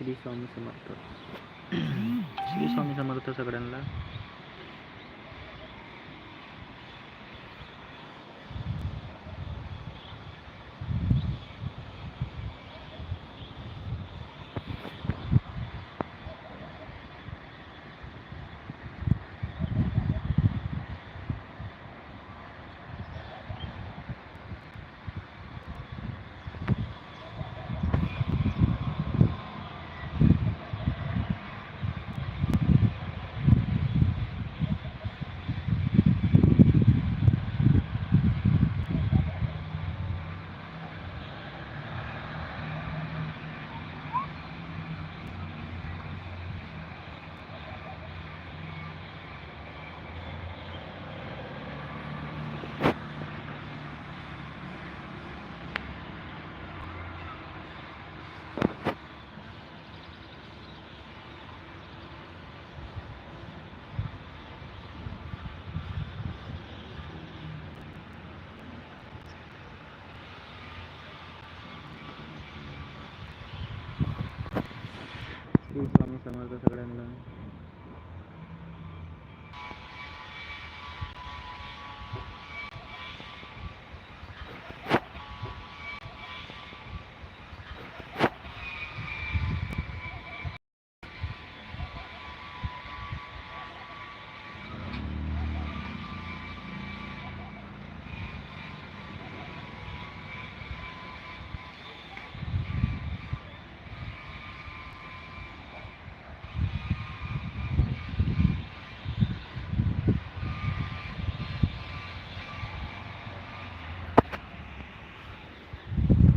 श्री स्वामी समर्थ. श्री स्वामी समर्थ सगळ्यांना. स्वामी समर्थ सगळ्यांना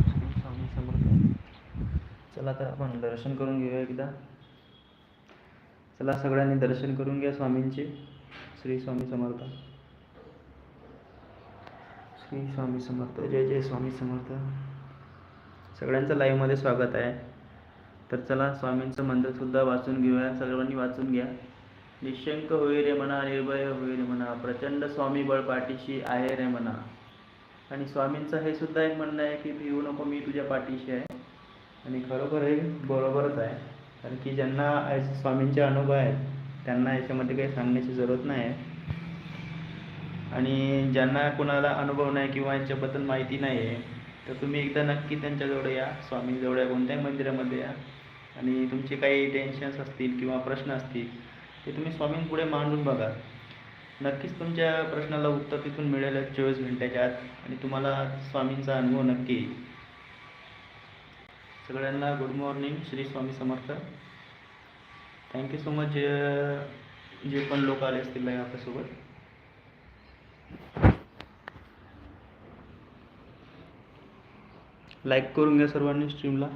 श्री स्वामी समर्थ चला तर आपण दर्शन करून घेऊया एकदा. चला सगळ्यांनी दर्शन करून घ्या स्वामींचे. श्री स्वामी समर्थ. श्री स्वामी समर्थ. जय जय स्वामी समर्थ. सगळ्यांचं लाईव्हमध्ये स्वागत आहे. तर चला स्वामींचं मंत्रसुद्धा वाचून घेऊया. सर्वांनी वाचून घ्या. निशंक होई रे म्हणा निर्भय होई रे म्हणा प्रचंड स्वामी बळ पाठीशी आहे रे म्हणा आणि स्वामींचं हे सुद्धा एक म्हणणं आहे की भिवू नको मी तुझ्या पाठीशी आहे. आणि खरोखर हे बरोबरच आहे. कारण की ज्यांना स्वामींचे अनुभव आहेत त्यांना याच्यामध्ये काही सांगण्याची जरूरत नाही आहे. आणि ज्यांना कोणाला अनुभव नाही किंवा यांच्याबद्दल माहिती नाही आहे तर तुम्ही एकदा नक्की त्यांच्याजवळ या स्वामींजवळ या कोणत्याही मंदिरामध्ये या. आणि तुमचे काही टेन्शन्स असतील किंवा प्रश्न असतील ते तुम्ही स्वामींपुढे मांडून बघा. नक्कीच तुमच्या प्रश्नाला उत्तर तिथून मिळेल चोवीस घंट्याच्या आत. आणि तुम्हाला स्वामींचा अनुभव नक्की येईल. सगळ्यांना good morning Shri Swami Samarth. Thank you so much जे पण लोक आले असतील लाईव्ह आपल्यासोबत. लाईक करून घ्या सर्वांनी स्ट्रीमला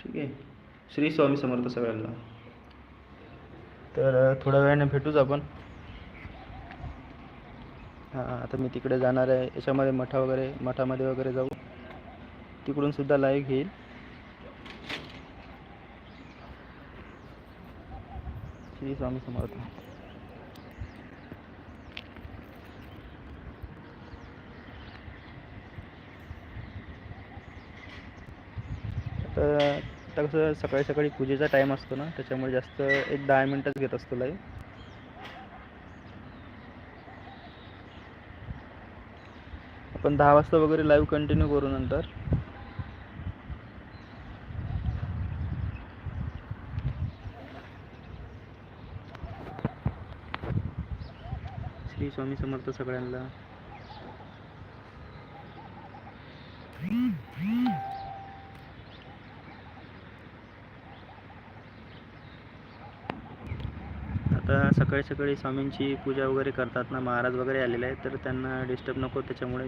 ठीक आहे. श्री स्वामी समर्थ सगळ्यांना. तर थोड्या वेळाने भेटूच आपण. हां आता मी तिकडे जाणार आहे. याच्यामध्ये मठा वगैरे मठामध्ये वगैरे जाऊ. तिकडून सुद्धा लाईव्ह घेईल श्री स्वामी समर्थ. तर आता कसं सकाळी सकाळी पूजेचा टाईम असतो ना त्याच्यामुळे जास्त एक दहा मिनटंच घेत असतो लाईव्ह आपण दहा वाजता वगैरे लाईव्ह कंटिन्यू करू नंतर. श्री स्वामी समर्थ सगळ्यांना. आता सकाळी सकाळी स्वामींची पूजा वगैरे करतात ना महाराज वगैरे आलेले आहेत तर त्यांना डिस्टर्ब नको त्याच्यामुळे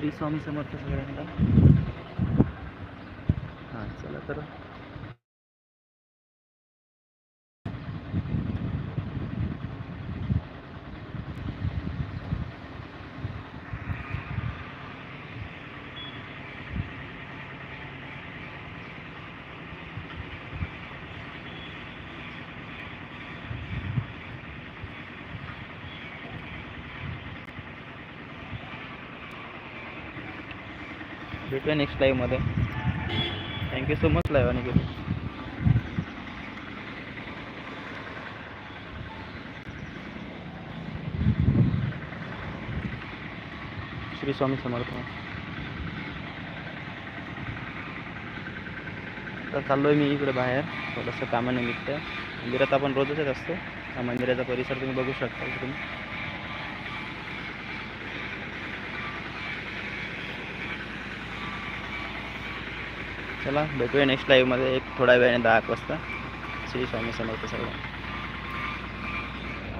श्री स्वामी समर्थ सगळ्यांना. हां चला तर. भेटूया next लाईव्हमध्ये thank you so much live आणि गेलो श्री स्वामी समर्थ. आता चाललो आहे मी इकडे बाहेर थोडंसं कामानिमित्त. मंदिरात आपण रोजच येत असतो. त्या मंदिराचा परिसर तुम्ही बघू शकता तुम्ही चला भेटूया नेक्स्ट लाईव्हमध्ये एक थोड्या वेळाने दहा एक वाजता. श्री स्वामी समर्थ सर्व